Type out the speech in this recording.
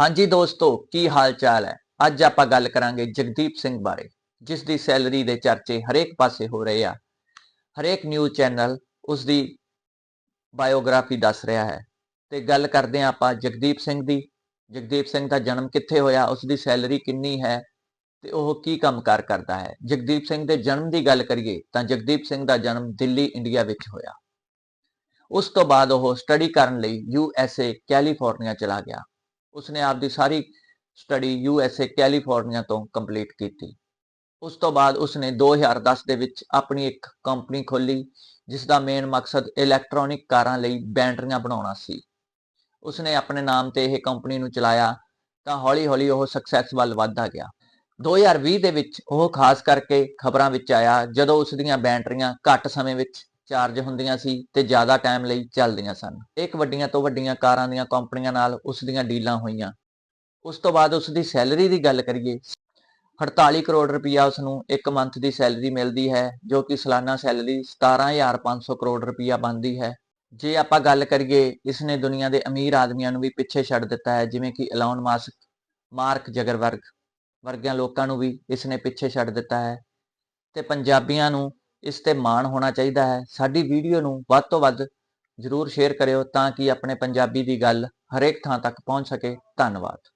ਹਾਂਜੀ ਦੋਸਤੋ, ਕੀ ਹਾਲ ਚਾਲ ਹੈ? ਅੱਜ ਆਪਾਂ ਗੱਲ ਕਰਾਂਗੇ ਜਗਦੀਪ ਸਿੰਘ ਬਾਰੇ, ਜਿਸ ਦੀ ਸੈਲਰੀ ਦੇ ਚਰਚੇ ਹਰੇਕ ਪਾਸੇ ਹੋ ਰਹੇ ਆ। ਹਰੇਕ ਨਿਊਜ਼ ਚੈਨਲ ਉਸ ਦੀ ਬਾਇਓਗ੍ਰਾਫੀ ਦੱਸ ਰਿਹਾ ਹੈ। ਤੇ ਗੱਲ ਕਰਦੇ ਹਾਂ ਆਪਾਂ ਜਗਦੀਪ ਸਿੰਘ ਦੀ। ਜਗਦੀਪ ਸਿੰਘ ਦਾ ਜਨਮ ਕਿੱਥੇ ਹੋਇਆ, ਉਸ ਦੀ ਸੈਲਰੀ ਕਿੰਨੀ ਹੈ, ਤੇ ਉਹ ਕੀ ਕੰਮਕਾਰ ਕਰਦਾ ਹੈ? ਜਗਦੀਪ ਸਿੰਘ ਦੇ ਜਨਮ ਦੀ ਗੱਲ ਕਰੀਏ, ਤਾਂ ਜਗਦੀਪ ਸਿੰਘ ਦਾ ਜਨਮ ਦਿੱਲੀ, ਇੰਡੀਆ ਵਿੱਚ ਹੋਇਆ। ਉਸ ਤੋਂ ਬਾਅਦ ਉਹ ਸਟੱਡੀ ਕਰਨ ਲਈ ਯੂ ਐਸ ਏ, ਕੈਲੀਫੋਰਨੀਆ ਚਲਾ ਗਿਆ। ਉਸਨੇ ਆਪਦੀ ਸਾਰੀ study U S A California ਤੋਂ ਕੰਪਲੀਟ ਕੀਤੀ। ਉਸ ਤੋਂ ਬਾਅਦ ਉਸਨੇ 2010 ਦੇ ਵਿੱਚ ਆਪਣੀ ਇੱਕ ਕੰਪਨੀ ਖੋਲੀ ਜਿਸ ਦਾ ਮੇਨ ਮਕਸਦ ਇਲੈਕਟ੍ਰੋਨਿਕ ਕਾਰਾਂ ਲਈ ਬੈਟਰੀਆਂ ਬਣਾਉਣਾ ਸੀ। ਉਸਨੇ ਆਪਣੇ ਨਾਮ ਤੇ ਇਹ ਕੰਪਨੀ ਨੂੰ ਚਲਾਇਆ, ਤਾਂ ਹੌਲੀ-ਹੌਲੀ ਉਹ ਸਕਸੈਸ ਵੱਲ ਵਧਦਾ ਗਿਆ। 2020 ਦੇ ਵਿੱਚ ਉਹ ਖਾਸ ਕਰਕੇ ਖਬਰਾਂ ਵਿੱਚ ਆਇਆ, ਜਦੋਂ ਉਸ ਦੀਆਂ ਬੈਟਰੀਆਂ ਘੱਟ ਸਮੇਂ ਵਿੱਚ ਚਾਰਜ ਹੁੰਦੀਆਂ ਸੀ ਤੇ ਜ਼ਿਆਦਾ ਟਾਈਮ ਲਈ ਚੱਲਦੀਆਂ ਸਨ। ਇੱਕ ਵੱਡੀਆਂ ਤੋਂ ਵੱਡੀਆਂ ਕਾਰਾਂ ਦੀਆਂ ਕੰਪਨੀਆਂ ਨਾਲ ਉਸ ਦੀਆਂ ਡੀਲਾਂ ਹੋਈਆਂ। ਉਸ ਤੋਂ ਬਾਅਦ ਉਸ ਦੀ ਸੈਲਰੀ ਦੀ ਗੱਲ ਕਰੀਏ 48 ਕਰੋੜ ਰੁਪਇਆ ਉਸ ਨੂੰ ਇੱਕ ਮੰਥ ਦੀ ਸੈਲਰੀ ਮਿਲਦੀ ਹੈ, ਜੋ ਕਿ ਸਾਲਾਨਾ ਸੈਲਰੀ 17500 ਕਰੋੜ ਰੁਪਇਆ ਬਣਦੀ ਹੈ। ਜੇ ਆਪਾਂ ਗੱਲ ਕਰੀਏ, ਇਸ ਨੇ ਦੁਨੀਆ ਦੇ ਅਮੀਰ ਆਦਮੀਆਂ ਨੂੰ ਵੀ ਪਿੱਛੇ ਛੱਡ ਦਿੱਤਾ ਹੈ, ਜਿਵੇਂ ਕਿ ਐਲਨ ਮਾਸਕ ਮਾਰਕ ਜ਼ਗਰਬਰਗ ਵਰਗਿਆਂ ਲੋਕਾਂ ਨੂੰ ਵੀ ਇਸ ਨੇ ਪਿੱਛੇ ਛੱਡ ਦਿੱਤਾ ਹੈ। ਤੇ ਪੰਜਾਬੀਆਂ ਨੂੰ ਇਸ ਤੇ ਮਾਣ ਹੋਣਾ ਚਾਹੀਦਾ ਹੈ। ਸਾਡੀ ਵੀਡੀਓ ਨੂੰ ਵੱਧ ਤੋਂ ਵੱਧ ਜਰੂਰ ਸ਼ੇਅਰ ਕਰਿਓ ਤਾਂ ਕਿ ਆਪਣੇ ਪੰਜਾਬੀ ਦੀ ਗੱਲ ਹਰੇਕ ਥਾਂ ਤੱਕ ਪਹੁੰਚ ਸਕੇ। ਧੰਨਵਾਦ।